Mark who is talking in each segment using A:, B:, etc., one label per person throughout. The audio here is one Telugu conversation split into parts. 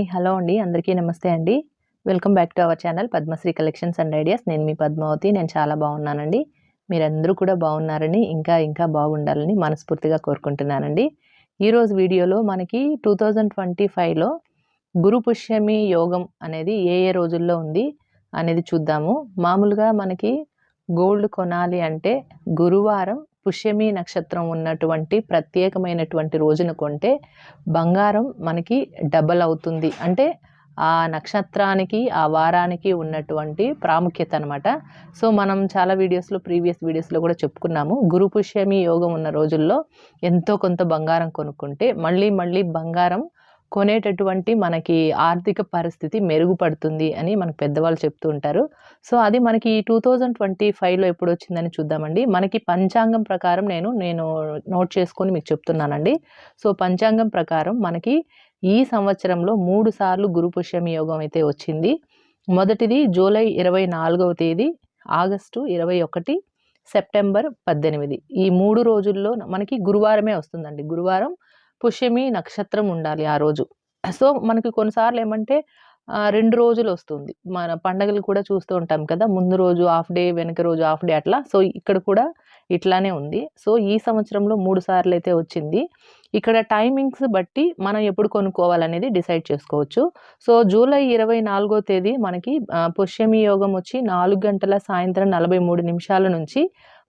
A: హాయ్ హలో అండి. అందరికీ నమస్తే అండి. Welcome back to our channel Padmasri collections and ideas. నేను మీ పద్మావతి. నేను చాలా బాగున్నానండి. మీరందరూ కూడా బాగున్నారని ఇంకా ఇంకా బాగుండాలని మనస్ఫూర్తిగా కోరుకుంటున్నానండి. ఈరోజు వీడియోలో మనకి టూ థౌజండ్ ట్వంటీ ఫైవ్లో గురు పుష్యమి యోగం అనేది ఏ ఏ రోజుల్లో ఉంది అనేది చూద్దాము. మామూలుగా మనకి గోల్డ్ కొనాలి అంటే గురువారం పుష్యమి నక్షత్రం ఉన్నటువంటి ప్రత్యేకమైనటువంటి రోజున కొంటే బంగారం మనకి డబల్ అవుతుంది. అంటే ఆ నక్షత్రానికి ఆ వారానికి ఉన్నటువంటి ప్రాముఖ్యత అనమాట సో మనం చాలా వీడియోస్లో ప్రీవియస్ వీడియోస్లో కూడా చెప్పుకున్నాము. గురు పుష్యమి యోగం ఉన్న రోజుల్లో ఎంతో కొంత బంగారం కొనుక్కుంటే మళ్ళీ మళ్ళీ బంగారం కొనేటటువంటి మనకి ఆర్థిక పరిస్థితి మెరుగుపడుతుంది అని మనకు పెద్దవాళ్ళు చెప్తూ ఉంటారు. సో అది మనకి టూ థౌజండ్ ట్వంటీ ఫైవ్లో ఎప్పుడు వచ్చిందని చూద్దామండి. మనకి పంచాంగం ప్రకారం నేను నేను నోట్ చేసుకొని మీకు చెప్తున్నానండి. సో పంచాంగం ప్రకారం మనకి ఈ సంవత్సరంలో మూడు సార్లు గురుపుష్యమి యోగం అయితే వచ్చింది. మొదటిది జూలై ఇరవై నాలుగవ తేదీ ఆగస్టు ఇరవై ఒకటి సెప్టెంబర్ పద్దెనిమిది. ఈ మూడు రోజుల్లో మనకి గురువారమే వస్తుందండి. గురువారం పుష్యమి నక్షత్రం ఉండాలి ఆ రోజు. సో మనకి కొన్నిసార్లు ఏమంటే రెండు రోజులు వస్తుంది మన పండగలు కూడా చూస్తూ ఉంటాం కదా ముందు రోజు హాఫ్ డే వెనక రోజు హాఫ్ డే అట్లా. సో ఇక్కడ కూడా ఇట్లానే ఉంది. సో ఈ సంవత్సరంలో మూడు సార్లు అయితే వచ్చింది. ఇక్కడ టైమింగ్స్ బట్టి మనం ఎప్పుడు కొనుక్కోవాలనేది డిసైడ్ చేసుకోవచ్చు. సో జూలై ఇరవై నాలుగో తేదీ మనకి పుష్యమి యోగం వచ్చి నాలుగు గంటల సాయంత్రం నలభై మూడు నిమిషాల నుంచి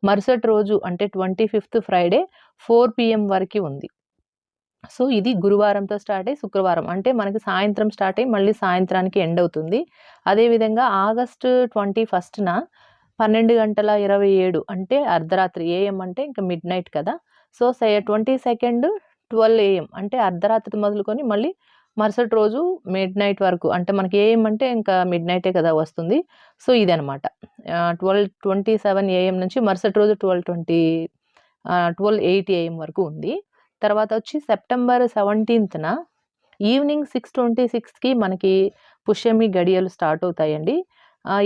A: మరుసటి రోజు అంటే twenty fifth Friday four PM వరకు ఉంది. సో ఇది గురువారంతో స్టార్ట్ అయ్యి శుక్రవారం. అంటే మనకి సాయంత్రం స్టార్ట్ అయ్యి మళ్ళీ సాయంత్రానికి ఎండ్ అవుతుంది. అదేవిధంగా ఆగస్టు ట్వంటీ ఫస్ట్న పన్నెండు గంటల ఇరవై ఏడు అంటే అర్ధరాత్రి. ఏఎం అంటే ఇంకా మిడ్ నైట్ కదా. So twenty second twelve AM అంటే అర్ధరాత్రి మొదలుకొని మళ్ళీ మరుసటి రోజు మిడ్ నైట్ వరకు. అంటే మనకి ఏఎం అంటే ఇంకా మిడ్ నైటే కదా వస్తుంది. సో ఇది అనమాట ట్వెల్వ్ ట్వంటీ సెవెన్ ఏఎం నుంచి మరుసటి రోజు twelve twenty twelve eight AM వరకు ఉంది. తర్వాత వచ్చి సెప్టెంబర్ సెవెంటీన్త్న ఈవినింగ్ సిక్స్ ట్వంటీ సిక్స్కి మనకి పుష్యమి గడియలు స్టార్ట్ అవుతాయండి.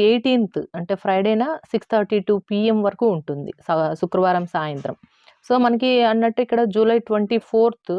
A: ఎయిటీన్త్ అంటే ఫ్రైడేన సిక్స్ థర్టీ టూ పిఎం వరకు ఉంటుంది శుక్రవారం సాయంత్రం. సో మనకి అన్నట్టు ఇక్కడ జూలై ట్వంటీ ఫోర్త్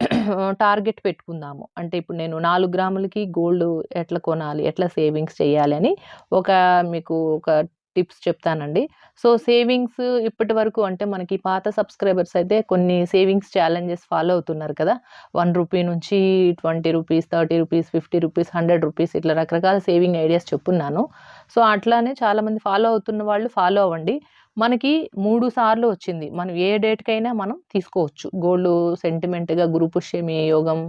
A: టార్గెట్ పెట్టుకుందాము. అంటే ఇప్పుడు నేను నాలుగు గ్రాములకి గోల్డ్ ఎట్లా కొనాలి ఎట్లా సేవింగ్స్ చేయాలి అని ఒక మీకు ఒక టిప్స్ చెప్తానండి. సో సేవింగ్స్ ఇప్పటి వరకు అంటే మనకి పాత సబ్స్క్రైబర్స్ అయితే కొన్ని సేవింగ్స్ ఛాలెంజెస్ ఫాలో అవుతున్నారు కదా. వన్ రూపీ నుంచి twenty rupees thirty rupees fifty rupees hundred rupees ఇట్లా రకరకాల సేవింగ్ ఐడియాస్ చెప్పున్నాను. సో అట్లానే చాలామంది ఫాలో అవుతున్న వాళ్ళు ఫాలో అవ్వండి. మనకి మూడు సార్లు వచ్చింది. మనం ఏ డేట్కైనా మనం తీసుకోవచ్చు. గోల్డ్ సెంటిమెంట్గా గురు పుష్యమి యోగం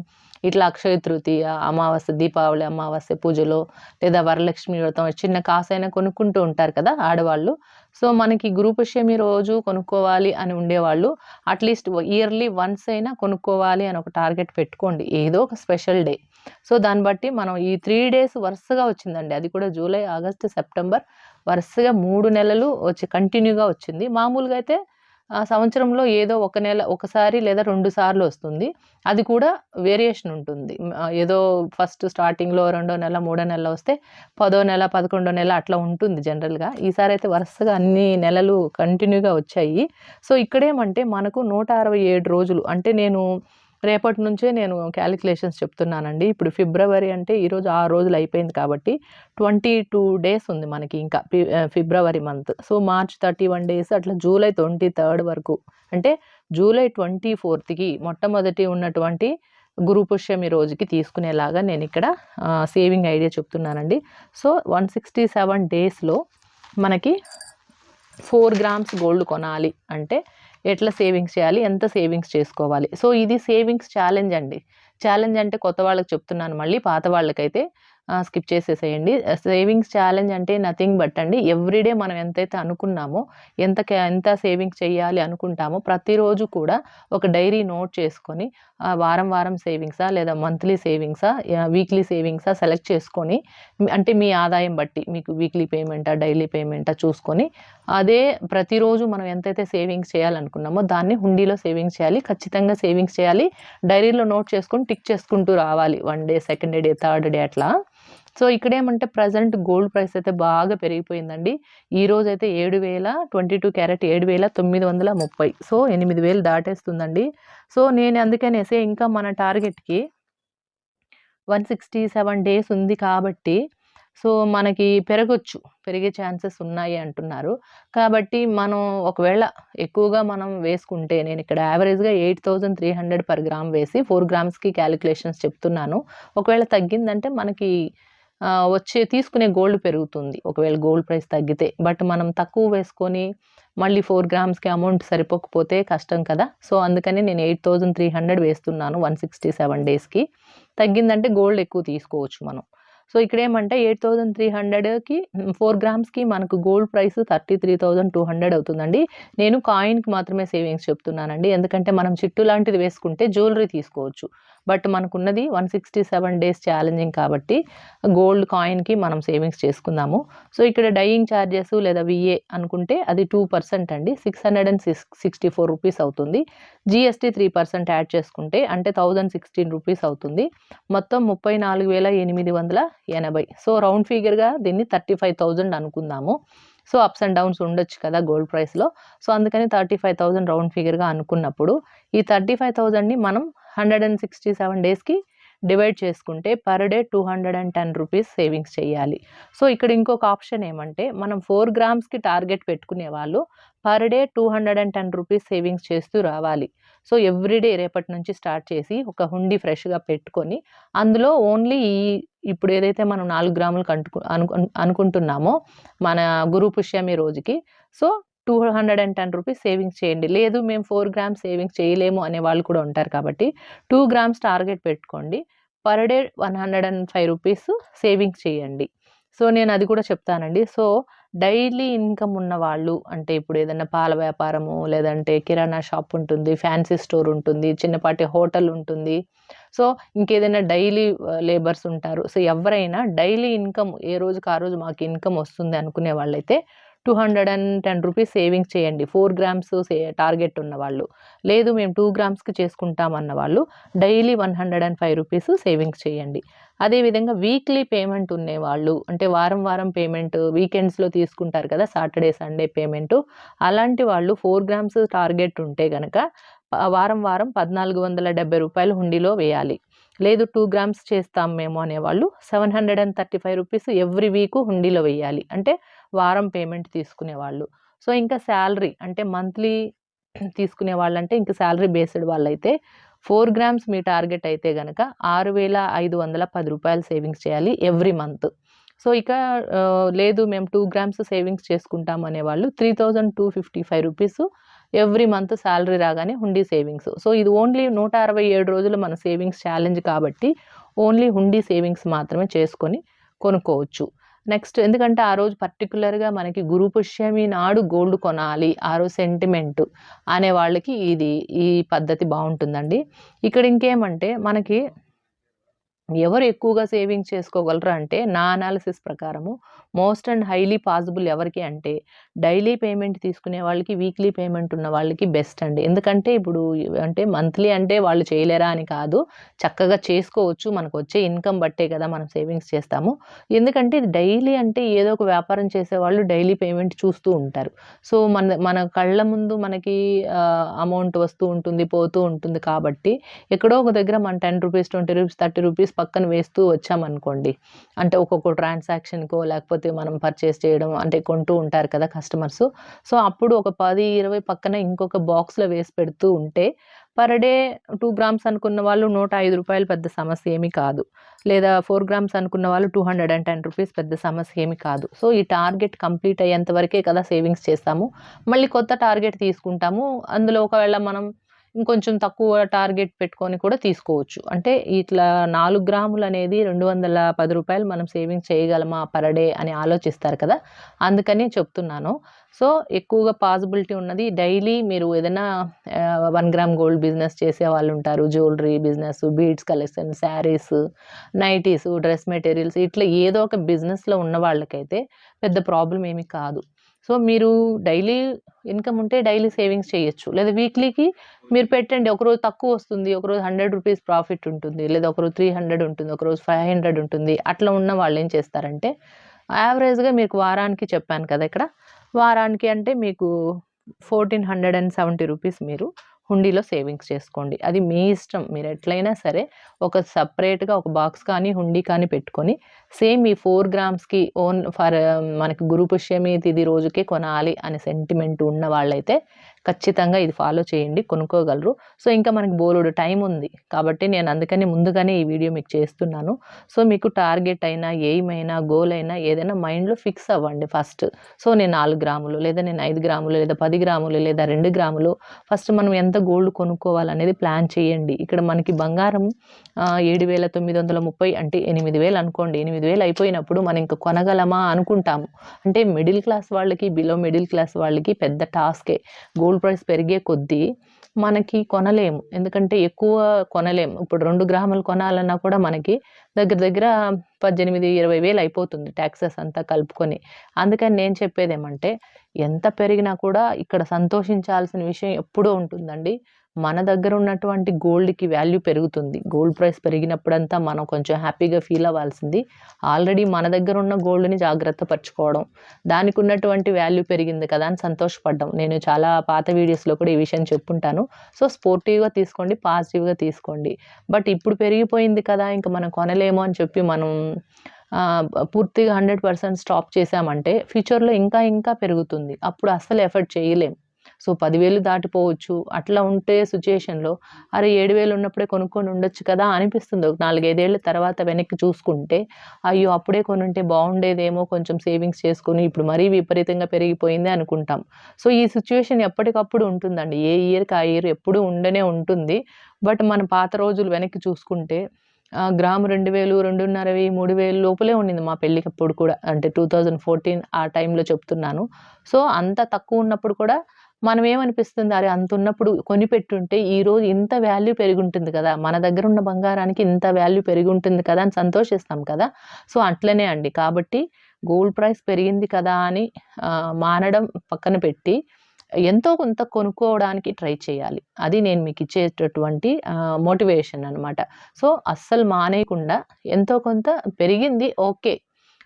A: ఇట్లా అక్షయ తృతీయ అమావాస్య దీపావళి అమావాస్య పూజలో లేదా వరలక్ష్మి వ్రతం చిన్న కాసైనా కొనుక్కుంటూ ఉంటారు కదా ఆడవాళ్ళు. సో మనకి గురుపుష్యమి రోజు కొనుక్కోవాలి అని ఉండేవాళ్ళు. అట్లీస్ట్ ఇయర్లీ వన్స్ అయినా కొనుక్కోవాలి అని ఒక టార్గెట్ పెట్టుకోండి. ఏదో ఒక స్పెషల్ డే. సో దాన్ని బట్టి మనం ఈ త్రీ డేస్ వరుసగా వచ్చిందండి. అది కూడా జూలై ఆగస్టు సెప్టెంబర్ వరుసగా మూడు నెలలు వచ్చి కంటిన్యూగా వచ్చింది. మామూలుగా అయితే సంవత్సరంలో ఏదో ఒక నెల ఒకసారి లేదా రెండు సార్లు వస్తుంది. అది కూడా వేరియేషన్ ఉంటుంది. ఏదో ఫస్ట్ స్టార్టింగ్లో రెండో నెల మూడో నెల వస్తే పదో నెల పదకొండో నెల అట్లా ఉంటుంది జనరల్గా. ఈసారి అయితే వరుసగా అన్ని నెలలు కంటిన్యూగా వచ్చాయి. సో ఇక్కడేమంటే మనకు నూట అరవై ఏడు రోజులు అంటే నేను రేపటి నుంచే నేను క్యాలిక్యులేషన్స్ చెప్తున్నానండి. ఇప్పుడు ఫిబ్రవరి అంటే ఈరోజు ఆ రోజులు అయిపోయింది కాబట్టి ట్వంటీ టూ డేస్ ఉంది మనకి ఇంకా February month. So March thirty one days అట్లా జూలై ట్వంటీ థర్డ్ వరకు. అంటే జూలై ట్వంటీ ఫోర్త్కి మొట్టమొదటి ఉన్నటువంటి గురు పుష్యమి రోజుకి తీసుకునేలాగా నేను ఇక్కడ సేవింగ్ ఐడియా చెప్తున్నానండి. సో వన్ సిక్స్టీ సెవెన్ డేస్లో మనకి ఫోర్ గ్రామ్స్ గోల్డ్ కొనాలి. అంటే ఎట్లా సేవింగ్స్ చేయాలి ఎంత సేవింగ్స్ చేసుకోవాలి. సో ఇది సేవింగ్స్ ఛాలెంజ్ అండి. ఛాలెంజ్ అంటే కొత్త వాళ్ళకి చెప్తున్నాను మళ్ళీ పాత వాళ్ళకైతే స్కిప్ చేసేసేయండి. సేవింగ్స్ ఛాలెంజ్ అంటే నథింగ్ బట్ అండి ఎవ్రీడే మనం ఎంతైతే అనుకున్నామో ఎంత ఎంత సేవింగ్స్ చేయాలి అనుకుంటామో ప్రతిరోజు కూడా ఒక డైరీ నోట్ చేసుకొని వారం వారం సేవింగ్సా లేదా మంత్లీ సేవింగ్సా వీక్లీ సేవింగ్సా సెలెక్ట్ చేసుకొని అంటే మీ ఆదాయం బట్టి మీకు వీక్లీ పేమెంటా డైలీ పేమెంటా చూసుకొని అదే ప్రతిరోజు మనం ఎంతైతే సేవింగ్స్ చేయాలనుకున్నామో దాన్ని హుండీలో సేవింగ్స్ చేయాలి ఖచ్చితంగా సేవింగ్స్ చేయాలి డైరీలో నోట్ చేసుకొని టిక్ చేసుకుంటూ రావాలి one day second day third day అట్లా. సో ఇక్కడ ఏమంటే ప్రజెంట్ గోల్డ్ ప్రైస్ అయితే బాగా పెరిగిపోయిందండి. ఈ రోజు అయితే ఏడు వేల ట్వంటీ టూ క్యారెట్ ఏడు వేల తొమ్మిది వందల ముప్పై. సో ఎనిమిది వేలు దాటేస్తుందండి. సో నేను అందుకనేసి ఇంకా మన టార్గెట్కి వన్ సిక్స్టీ సెవెన్ డేస్ ఉంది కాబట్టి సో మనకి పెరగొచ్చు. పెరిగే ఛాన్సెస్ ఉన్నాయి అంటున్నారు. కాబట్టి మనం ఒకవేళ ఎక్కువగా మనం వేసుకుంటే నేను ఇక్కడ యావరేజ్గా eight thousand three hundred per gram వేసి ఫోర్ గ్రామ్స్కి క్యాలిక్యులేషన్స్ చెప్తున్నాను. ఒకవేళ తగ్గిందంటే మనకి వచ్చే తీసుకునే గోల్డ్ పెరుగుతుంది. ఒకవేళ గోల్డ్ ప్రైస్ తగ్గితే. బట్ మనం తక్కువ వేసుకొని మళ్ళీ ఫోర్ గ్రామ్స్కి అమౌంట్ సరిపోకపోతే కష్టం కదా. సో అందుకని నేను ఎయిట్ థౌజండ్ త్రీ హండ్రెడ్ వేస్తున్నాను వన్ సిక్స్టీ సెవెన్ డేస్కి. తగ్గిందంటే గోల్డ్ ఎక్కువ తీసుకోవచ్చు మనం. సో ఇక్కడ ఏమంటే ఎయిట్ థౌజండ్ త్రీ హండ్రెడ్కి ఫోర్ గ్రామ్స్కి మనకు gold price thirty three thousand two hundred అవుతుందండి. నేను కాయిన్కి మాత్రమే సేవింగ్స్ చెప్తున్నానండి. ఎందుకంటే మనం చిట్టు లాంటిది వేసుకుంటే జ్యువెలరీ తీసుకోవచ్చు. బట్ మనకున్నది one sixty seven days challenging కాబట్టి గోల్డ్ కాయిన్కి మనం సేవింగ్స్ చేసుకుందాము. సో ఇక్కడ డైయింగ్ ఛార్జెస్ లేదా విఏ అనుకుంటే అది టూ పర్సెంట్ అండి. Six hundred and six sixty four rupees అవుతుంది. జిఎస్టీ త్రీ పర్సెంట్ యాడ్ చేసుకుంటే అంటే థౌజండ్ సిక్స్టీన్ రూపీస్ అవుతుంది. మొత్తం ముప్పై నాలుగు వేల ఎనిమిది వందల ఎనభై. సో రౌండ్ ఫిగర్గా దీన్ని థర్టీ ఫైవ్ థౌజండ్ అనుకుందాము. సో అప్స్ అండ్ డౌన్స్ ఉండొచ్చు కదా గోల్డ్ ప్రైస్లో సో అందుకని థర్టీ ఫైవ్ థౌజండ్ రౌండ్ ఫిగర్గా అనుకున్నప్పుడు ఈ థర్టీ ఫైవ్ థౌజండ్ని మనం హండ్రెడ్ అండ్ సిక్స్టీ సెవెన్ డేస్కి డివైడ్ చేసుకుంటే per day two hundred and ten rupees savings చేయాలి. సో ఇక్కడ ఇంకొక ఆప్షన్ ఏమంటే మనం ఫోర్ గ్రామ్స్కి టార్గెట్ పెట్టుకునే వాళ్ళు per day two hundred and ten rupees savings చేస్తూ రావాలి. సో ఎవ్రీడే రేపటి నుంచి స్టార్ట్ చేసి ఒక హుండీ ఫ్రెష్గా పెట్టుకొని అందులో ఓన్లీ ఈ ఇప్పుడు ఏదైతే మనం నాలుగు గ్రాములకు అంటుకు అనుకు అనుకుంటున్నామో మన గురు పుష్యమి రోజుకి so two hundred and ten rupees savings చేయండి. లేదు మేము ఫోర్ గ్రామ్స్ సేవింగ్స్ చేయలేము అనే వాళ్ళు కూడా ఉంటారు కాబట్టి టూ గ్రామ్స్ టార్గెట్ పెట్టుకోండి. Per day one hundred and five rupees savings చేయండి. సో నేను అది కూడా చెప్తానండి. సో డైలీ ఇన్కమ్ ఉన్న వాళ్ళు అంటే ఇప్పుడు ఏదైనా పాల వ్యాపారము లేదంటే కిరాణా షాప్ ఉంటుంది ఫ్యాన్సీ స్టోర్ ఉంటుంది చిన్నపాటి హోటల్ ఉంటుంది. సో ఇంకేదైనా డైలీ లేబర్స్ ఉంటారు. సో ఎవరైనా డైలీ ఇన్కమ్ ఏ రోజుకి ఆ రోజు మాకు ఇన్కమ్ వస్తుంది అనుకునే వాళ్ళైతే two hundred and ten rupees savings చేయండి. ఫోర్ గ్రామ్స్ సే టార్గెట్ ఉన్న వాళ్ళు లేదు మేము టూ గ్రామ్స్కి చేసుకుంటాం అన్న వాళ్ళు daily one hundred and five rupees savings చేయండి. అదేవిధంగా వీక్లీ పేమెంట్ ఉండేవాళ్ళు అంటే వారం వారం పేమెంట్ వీకెండ్స్లో తీసుకుంటారు కదా సాటర్డే సండే పేమెంట్ అలాంటి వాళ్ళు ఫోర్ గ్రామ్స్ టార్గెట్ ఉంటే కనుక వారం వారం పద్నాలుగు వందల డెబ్బై రూపాయలు హుండీలో వేయాలి. లేదు టూ గ్రామ్స్ చేస్తాం మేము అనేవాళ్ళు seven hundred and thirty five rupees every week హుండీలో వేయాలి. అంటే వారం పేమెంట్ తీసుకునే వాళ్ళు సో ఇంకా శాలరీ అంటే మంత్లీ తీసుకునే వాళ్ళంటే ఇంకా శాలరీ బేస్డ్ వాళ్ళైతే ఫోర్ గ్రామ్స్ మీ టార్గెట్ అయితే కనుక ఆరు వేల ఐదు వందల పది రూపాయలు సేవింగ్స్ చేయాలి ఎవ్రీ మంత్. సో ఇక లేదు మేము టూ గ్రామ్స్ సేవింగ్స్ చేసుకుంటాం అనేవాళ్ళు three thousand two fifty five rupees every month salary రాగానే హుండీ సేవింగ్స్. సో ఇది ఓన్లీ నూట అరవై ఏడు రోజులు మన సేవింగ్స్ ఛాలెంజ్ కాబట్టి ఓన్లీ హుండీ సేవింగ్స్ మాత్రమే చేసుకొని కొనుక్కోవచ్చు. నెక్స్ట్ ఎందుకంటే ఆ రోజు పర్టికులర్గా మనకి గురు పుష్యమి నాడు గోల్డ్ కొనాలి ఆ రోజు సెంటిమెంట్ అనే వాళ్ళకి ఇది ఈ పద్ధతి బాగుంటుందండి. ఇక్కడ ఇంకేమంటే మనకి ఎవరు ఎక్కువగా సేవింగ్స్ చేసుకోగలరు అంటే నా అనాలిసిస్ ప్రకారము. మోస్ట్ అండ్ హైలీ పాసిబుల్ ఎవరికి అంటే డైలీ పేమెంట్ తీసుకునే వాళ్ళకి వీక్లీ పేమెంట్ ఉన్న వాళ్ళకి బెస్ట్ అండి. ఎందుకంటే ఇప్పుడు అంటే మంత్లీ అంటే వాళ్ళు చేయలేరా అని కాదు. చక్కగా చేసుకోవచ్చు. మనకు వచ్చే ఇన్కమ్ బట్టే కదా మనం సేవింగ్స్ చేస్తాము. ఎందుకంటే ఇది డైలీ అంటే ఏదో ఒక వ్యాపారం చేసే వాళ్ళు డైలీ పేమెంట్ చూస్తూ ఉంటారు. సో మన మన కళ్ళ ముందు మనకి అమౌంట్ వస్తూ ఉంటుంది పోతూ ఉంటుంది కాబట్టి ఎక్కడో ఒక దగ్గర మన ten rupees twenty rupees thirty rupees పక్కన వేస్తూ వచ్చామనుకోండి. అంటే ఒక్కొక్క ట్రాన్సాక్షన్కో లేకపోతే మనం పర్చేస్ చేయడం అంటే కొంటూ ఉంటారు కదా కస్టమర్స్. సో అప్పుడు ఒక పది ఇరవై పక్కన ఇంకొక బాక్స్లో వేసి పెడుతూ ఉంటే పర్ డే టూ గ్రామ్స్ అనుకున్న వాళ్ళు నూట ఐదు రూపాయలు పెద్ద సమస్య ఏమీ కాదు. లేదా ఫోర్ గ్రామ్స్ అనుకున్న వాళ్ళు two hundred and ten rupees పెద్ద సమస్య ఏమీ కాదు. సో ఈ టార్గెట్ కంప్లీట్ అయ్యేంత వరకే కదా సేవింగ్స్ చేస్తాము. మళ్ళీ కొత్త టార్గెట్ తీసుకుంటాము. అందులో ఒకవేళ మనం ఇంకొంచెం తక్కువ టార్గెట్ పెట్టుకొని కూడా తీసుకోవచ్చు. అంటే ఇట్లా నాలుగు గ్రాములు అనేది రెండు వందల పది రూపాయలు మనం సేవింగ్ చేయగలమా పర్ డే అని ఆలోచిస్తారు కదా? అందుకని చెప్తున్నాను. సో ఎక్కువగా పాసిబిలిటీ ఉన్నది డైలీ మీరు ఏదైనా వన్ గ్రామ్ గోల్డ్ బిజినెస్ చేసే వాళ్ళు ఉంటారు. Jewellery business beads collection saris nighties dress materials ఇట్లా ఏదో ఒక బిజినెస్లో ఉన్న వాళ్ళకైతే పెద్ద ప్రాబ్లం ఏమీ కాదు. సో మీరు డైలీ ఇన్కమ్ ఉంటే డైలీ సేవింగ్స్ చేయొచ్చు. లేదా వీక్లీకి మీరు పెట్టండి ఒకరోజు తక్కువ వస్తుంది ఒకరోజు హండ్రెడ్ రూపీస్ ప్రాఫిట్ ఉంటుంది లేదా ఒకరోజు త్రీ హండ్రెడ్ ఉంటుంది ఒకరోజు ఫైవ్ హండ్రెడ్ ఉంటుంది. అట్లా ఉన్న వాళ్ళు ఏం చేస్తారంటే యావరేజ్గా మీకు వారానికి చెప్పాను కదా ఇక్కడ వారానికి అంటే మీకు fourteen hundred and seventy rupees మీరు హుండీలో సేవింగ్స్ చేసుకోండి. అది మీ ఇష్టం. మీరు ఎట్లయినా సరే ఒక సపరేట్గా ఒక బాక్స్ కానీ హుండీ కానీ పెట్టుకొని సేమ్ ఈ ఫోర్ గ్రామ్స్కి ఓన్ ఫర్ మనకి గురు పుష్యమి తిది రోజుకే కొనాలి అనే సెంటిమెంట్ ఉన్న వాళ్ళైతే ఖచ్చితంగా ఇది ఫాలో చేయండి కొనుక్కోగలరు. సో ఇంకా మనకి బోలుడు టైం ఉంది కాబట్టి నేను అందుకని ముందుగానే ఈ వీడియో మీకు చేస్తున్నాను. సో మీకు టార్గెట్ అయినా ఎయిమ్ అయినా గోల్ అయినా ఏదైనా మైండ్లో ఫిక్స్ అవ్వండి ఫస్ట్ సో నేను నాలుగు గ్రాములు లేదా నేను ఐదు గ్రాములు లేదా పది గ్రాములు లేదా రెండు గ్రాములు ఫస్ట్ మనం ఎంత గోల్డ్ కొనుక్కోవాలనేది ప్లాన్ చేయండి. ఇక్కడ మనకి బంగారం ఏడు వేల తొమ్మిది వందల ముప్పై అంటే ఎనిమిది వేలు అనుకోండి. ఎనిమిది వేలు అయిపోయినప్పుడు మనం ఇంకా కొనగలమా అనుకుంటాము. అంటే మిడిల్ క్లాస్ వాళ్ళకి బిలో మిడిల్ క్లాస్ వాళ్ళకి పెద్ద టాస్కే గోల్డ్ ప్రైస్ పెరిగే కొద్దీ మనకి కొనలేము. ఎందుకంటే ఎక్కువ కొనలేము. ఇప్పుడు రెండు గ్రాములు కొనాలన్నా కూడా మనకి దగ్గర దగ్గర పద్దెనిమిది ఇరవై వేలు అయిపోతుంది ట్యాక్సెస్ అంతా కలుపుకొని. అందుకని నేను చెప్పేది ఏమంటే ఎంత పెరిగినా కూడా ఇక్కడ సంతోషించాల్సిన విషయం ఎప్పుడూ ఉంటుందండి. మన దగ్గర ఉన్నటువంటి గోల్డ్కి వాల్యూ పెరుగుతుంది. గోల్డ్ ప్రైస్ పెరిగినప్పుడంతా మనం కొంచెం హ్యాపీగా ఫీల్ అవ్వాల్సింది ఆల్రెడీ మన దగ్గర ఉన్న గోల్డ్ని జాగ్రత్త పరచుకోవడం. దానికి ఉన్నటువంటి వాల్యూ పెరిగింది కదా అని సంతోషపడ్డం. నేను చాలా పాత వీడియోస్లో కూడా ఈ విషయం చెప్పుంటాను. సో స్పోర్టివ్గా తీసుకోండి పాజిటివ్గా తీసుకోండి. బట్ ఇప్పుడు పెరిగిపోయింది కదా ఇంకా మనం కొనలేము అని చెప్పి మనం పూర్తిగా హండ్రెడ్ పర్సెంట్ స్టాప్ చేసామంటే ఫ్యూచర్లో ఇంకా ఇంకా పెరుగుతుంది. అప్పుడు అస్సలు ఎఫర్ట్ చేయలేం. సో పదివేలు దాటిపోవచ్చు. అట్లా ఉంటే సిచ్యుయేషన్లో అరే ఏడు వేలు ఉన్నప్పుడే కొనుక్కొని ఉండొచ్చు కదా అనిపిస్తుంది. ఒక నాలుగైదేళ్ళ తర్వాత వెనక్కి చూసుకుంటే అయ్యో అప్పుడే కొనుంటే బాగుండేదేమో కొంచెం సేవింగ్స్ చేసుకుని ఇప్పుడు మరీ విపరీతంగా పెరిగిపోయింది అనుకుంటాం. సో ఈ సిచ్యువేషన్ ఎప్పటికప్పుడు ఉంటుందండి. ఏ ఇయర్కి ఆ ఇయర్ ఎప్పుడూ ఉండనే ఉంటుంది. బట్ మన పాత రోజులు వెనక్కి చూసుకుంటే గ్రాము రెండు వేలు రెండున్నర వెయ్యి మూడు వేలు లోపలే ఉండింది మా పెళ్ళికి అప్పుడు కూడా. అంటే టూ థౌజండ్ ఫోర్టీన్ ఆ టైంలో చెప్తున్నాను. సో అంత తక్కువ ఉన్నప్పుడు కూడా మనం ఏమనిపిస్తుంది అరే అంత ఉన్నప్పుడు కొనిపెట్టుంటే ఈరోజు ఇంత వాల్యూ పెరిగి ఉంటుంది కదా మన దగ్గర ఉన్న బంగారానికి ఇంత వాల్యూ పెరిగి ఉంటుంది కదా అని సంతోషిస్తాం కదా. సో అట్లనే అండి. కాబట్టి గోల్డ్ ప్రైస్ పెరిగింది కదా అని మానడం పక్కన పెట్టి ఎంతో కొంత కొనుక్కోవడానికి ట్రై చేయాలి. అది నేను మీకు ఇచ్చేటటువంటి మోటివేషన్ అనమాట సో అస్సలు మానేయకుండా ఎంతో కొంత పెరిగింది ఓకే.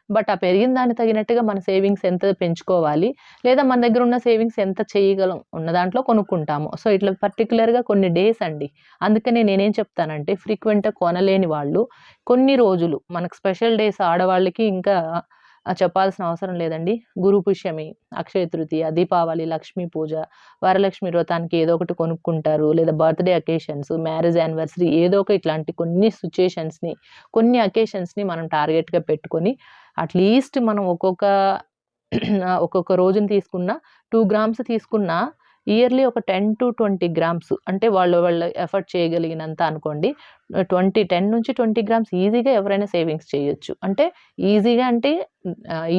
A: బట్ ఆ పెరిగిన దాన్ని తగినట్టుగా మన సేవింగ్స్ ఎంత పెంచుకోవాలి? లేదా మన దగ్గర ఉన్న సేవింగ్స్ ఎంత చేయగలం ఉన్న దాంట్లో కొనుక్కుంటాము. సో ఇట్లా పర్టికులర్గా కొన్ని డేస్ అండి. అందుకనే నేనేం చెప్తానంటే ఫ్రీక్వెంట్గా కొనలేని వాళ్ళు కొన్ని రోజులు మనకు స్పెషల్ డేస్ ఆడవాళ్ళకి ఇంకా చెప్పాల్సిన అవసరం లేదండి. గురు పుష్యమి అక్షయ తృతీయ దీపావళి లక్ష్మీ పూజ వరలక్ష్మి వ్రతానికి ఏదో ఒకటి కొనుక్కుంటారు. లేదా బర్త్డే అకేషన్స్ మ్యారేజ్ యానివర్సరీ ఏదో ఒక ఇట్లాంటి కొన్ని సిచ్యుయేషన్స్ని కొన్ని అకేషన్స్ని మనం టార్గెట్గా పెట్టుకొని అట్లీస్ట్ మనం ఒక్కొక్క ఒక్కొక్క రోజుని తీసుకున్న టూ గ్రామ్స్ తీసుకున్న ఇయర్లీ ఒక టెన్ టు ట్వంటీ గ్రామ్స్ అంటే వాళ్ళు వాళ్ళు ఎఫర్ట్ చేయగలిగినంత అనుకోండి. ట్వంటీ టెన్ నుంచి ట్వంటీ గ్రామ్స్ ఈజీగా ఎవరైనా సేవింగ్స్ చేయొచ్చు. అంటే ఈజీగా అంటే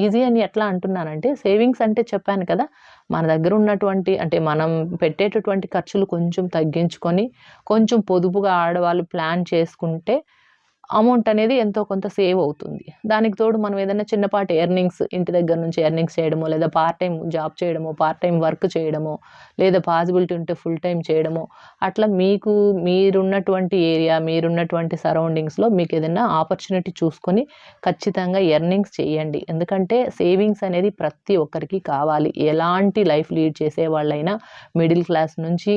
A: ఈజీ అని ఎట్లా అంటున్నానంటే సేవింగ్స్ అంటే చెప్పాను కదా మన దగ్గర ఉన్నటువంటి అంటే మనం పెట్టేటటువంటి ఖర్చులు కొంచెం తగ్గించుకొని కొంచెం పొదుపుగా ఆడవాళ్ళు ప్లాన్ చేసుకుంటే అమౌంట్ అనేది ఎంతో కొంత సేవ్ అవుతుంది. దానికి తోడు మనం ఏదైనా చిన్నపాటి ఎర్నింగ్స్ ఇంటి దగ్గర నుంచి ఎర్నింగ్స్ చేయడమో లేదా పార్ట్ టైం జాబ్ చేయడమో పార్ట్ టైం వర్క్ చేయడమో లేదా పాసిబిలిటీ ఉంటే ఫుల్ టైం చేయడమో అట్లా మీకు మీరున్నటువంటి ఏరియా మీరున్నటువంటి సరౌండింగ్స్లో మీకు ఏదైనా ఆపర్చునిటీ చూసుకొని ఖచ్చితంగా ఎర్నింగ్స్ చేయండి. ఎందుకంటే సేవింగ్స్ అనేది ప్రతి ఒక్కరికి కావాలి. ఎలాంటి లైఫ్ లీడ్ చేసే వాళ్ళైనా మిడిల్ క్లాస్ నుంచి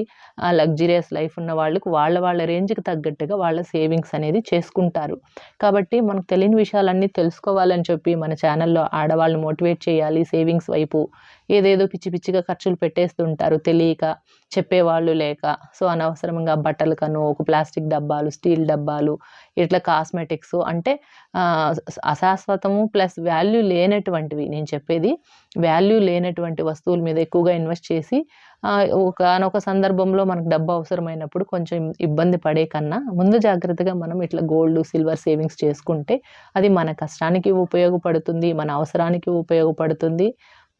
A: లగ్జరియస్ లైఫ్ ఉన్న వాళ్ళకు వాళ్ళ వాళ్ళ రేంజ్కి తగ్గట్టుగా వాళ్ళ సేవింగ్స్ అనేది చేసుకుంటారు. ఉంటారు కాబట్టి మనకు తెలియని విషయాలన్నీ తెలుసుకోవాలని చెప్పి మన ఛానల్లో ఆడవాళ్ళు మోటివేట్ చేయాలి సేవింగ్స్ వైపు ఏదేదో పిచ్చి పిచ్చిగా ఖర్చులు పెట్టేస్తుంటారు తెలియక చెప్పేవాళ్ళు లేక. సో అనవసరంగా బట్టలు కను ఒక ప్లాస్టిక్ డబ్బాలు స్టీల్ డబ్బాలు ఇట్లా కాస్మెటిక్స్ అంటే అశాశ్వతము ప్లస్ వాల్యూ లేనటువంటివి. నేను చెప్పేది వాల్యూ లేనటువంటి వస్తువుల మీద ఎక్కువగా ఇన్వెస్ట్ చేసి ఒకనొక సందర్భంలో మనకు డబ్బు అవసరమైనప్పుడు కొంచెం ఇబ్బంది పడే కన్నా ముందు జాగ్రత్తగా మనం ఇట్లా గోల్డ్ సిల్వర్ సేవింగ్స్ చేసుకుంటే అది మన కష్టానికి ఉపయోగపడుతుంది మన అవసరానికి ఉపయోగపడుతుంది.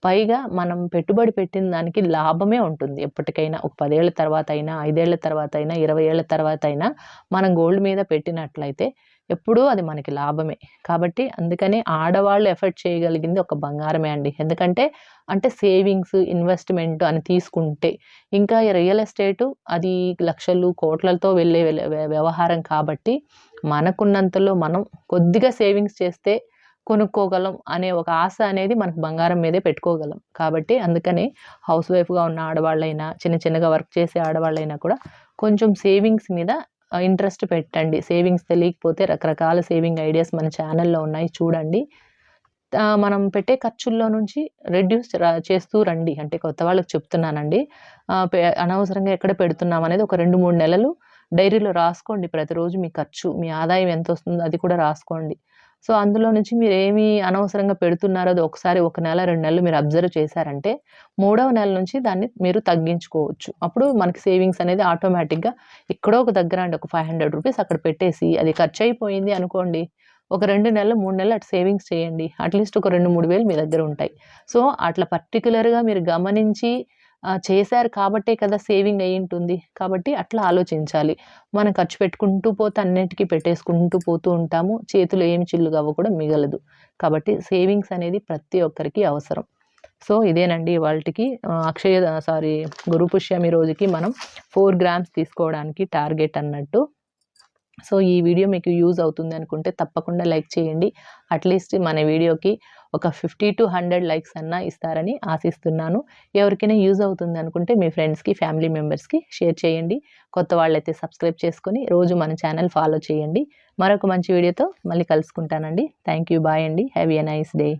A: పైగా మనం పెట్టుబడి పెట్టిన దానికి లాభమే ఉంటుంది. ఎప్పటికైనా ఒక పదేళ్ళ తర్వాత అయినా ఐదేళ్ళ తర్వాత అయినా ఇరవై ఏళ్ళ తర్వాత అయినా మనం గోల్డ్ మీద పెట్టినట్లయితే ఎప్పుడూ అది మనకి లాభమే. కాబట్టి అందుకని ఆడవాళ్ళు ఎఫర్ట్ చేయగలిగింది ఒక బంగారమే అండి. ఎందుకంటే అంటే సేవింగ్స్ ఇన్వెస్ట్మెంట్ అని తీసుకుంటే ఇంకా రియల్ ఎస్టేటు అది లక్షలు కోట్లతో వెళ్ళే వ్యవహారం కాబట్టి మనకున్నంతలో మనం కొద్దిగా సేవింగ్స్ చేస్తే కొనుక్కోగలం అనే ఒక ఆశ అనేది మనకు బంగారం మీదే పెట్టుకోగలం. కాబట్టి అందుకనే హౌస్ వైఫ్గా ఉన్న ఆడవాళ్ళైనా చిన్న చిన్నగా వర్క్ చేసే ఆడవాళ్ళైనా కూడా కొంచెం సేవింగ్స్ మీద ఇంట్రెస్ట్ పెట్టండి. సేవింగ్స్ తెలియకపోతే రకరకాల సేవింగ్ ఐడియాస్ మన ఛానల్లో ఉన్నాయి. చూడండి. మనం పెట్టే ఖర్చుల్లో నుంచి రెడ్యూస్ చేస్తూ రండి. అంటే కొత్త వాళ్ళకి చెప్తున్నానండి. పె- అనవసరంగా ఎక్కడ పెడుతున్నాం అనేది ఒక రెండు మూడు నెలలు డైరీలో రాసుకోండి ప్రతిరోజు మీ ఖర్చు మీ ఆదాయం ఎంత వస్తుందో అది కూడా రాసుకోండి. సో అందులో నుంచి మీరు ఏమి అనవసరంగా పెడుతున్నారో అది ఒకసారి ఒక నెల రెండు నెలలు మీరు అబ్జర్వ్ చేశారంటే మూడవ నెల నుంచి దాన్ని మీరు తగ్గించుకోవచ్చు. అప్పుడు మనకి సేవింగ్స్ అనేది ఆటోమేటిక్గా ఎక్కడో ఒక దగ్గర అండి ఒక ఫైవ్ హండ్రెడ్ రూపీస్ అక్కడ పెట్టేసి అది ఖర్చు అయిపోయింది అనుకోండి ఒక రెండు నెలలు మూడు నెలలు అటు సేవింగ్స్ చేయండి అట్లీస్ట్ ఒక రెండు మూడు వేలు మీ దగ్గర ఉంటాయి. సో అట్లా పర్టికులర్గా మీరు గమనించి చేశారు కాబట్టే కదా సేవింగ్ అయి ఉంటుంది. కాబట్టి అట్లా ఆలోచించాలి. మనం ఖర్చు పెట్టుకుంటూ పోతే అన్నిటికీ పెట్టేసుకుంటూ పోతూ ఉంటాము. చేతులు ఏమి చిల్లుగవ్వ కూడా మిగలదు. కాబట్టి సేవింగ్స్ అనేది ప్రతి ఒక్కరికి అవసరం. సో ఇదేనండి వాళ్ళకి అక్షయ సారీ గురు పుష్యమి రోజుకి మనం ఫోర్ గ్రామ్స్ తీసుకోవడానికి టార్గెట్ అన్నట్టు సో ఈ వీడియో మీకు యూజ్ అవుతుంది అనుకుంటే తప్పకుండా లైక్ చేయండి. అట్లీస్ట్ మన వీడియోకి ఒక ఫిఫ్టీ టు హండ్రెడ్ లైక్స్ అన్నా ఇస్తారని ఆశిస్తున్నాను. ఎవరికైనా యూజ్ అవుతుంది అనుకుంటే మీ ఫ్రెండ్స్కి ఫ్యామిలీ మెంబర్స్కి షేర్ చేయండి. కొత్త వాళ్ళైతే సబ్స్క్రైబ్ చేసుకొని రోజు మన ఛానల్ ఫాలో చేయండి. మరొక మంచి వీడియోతో మళ్ళీ కలుసుకుంటానండి. థ్యాంక్ యూ బాయ్ అండి. Have a nice day.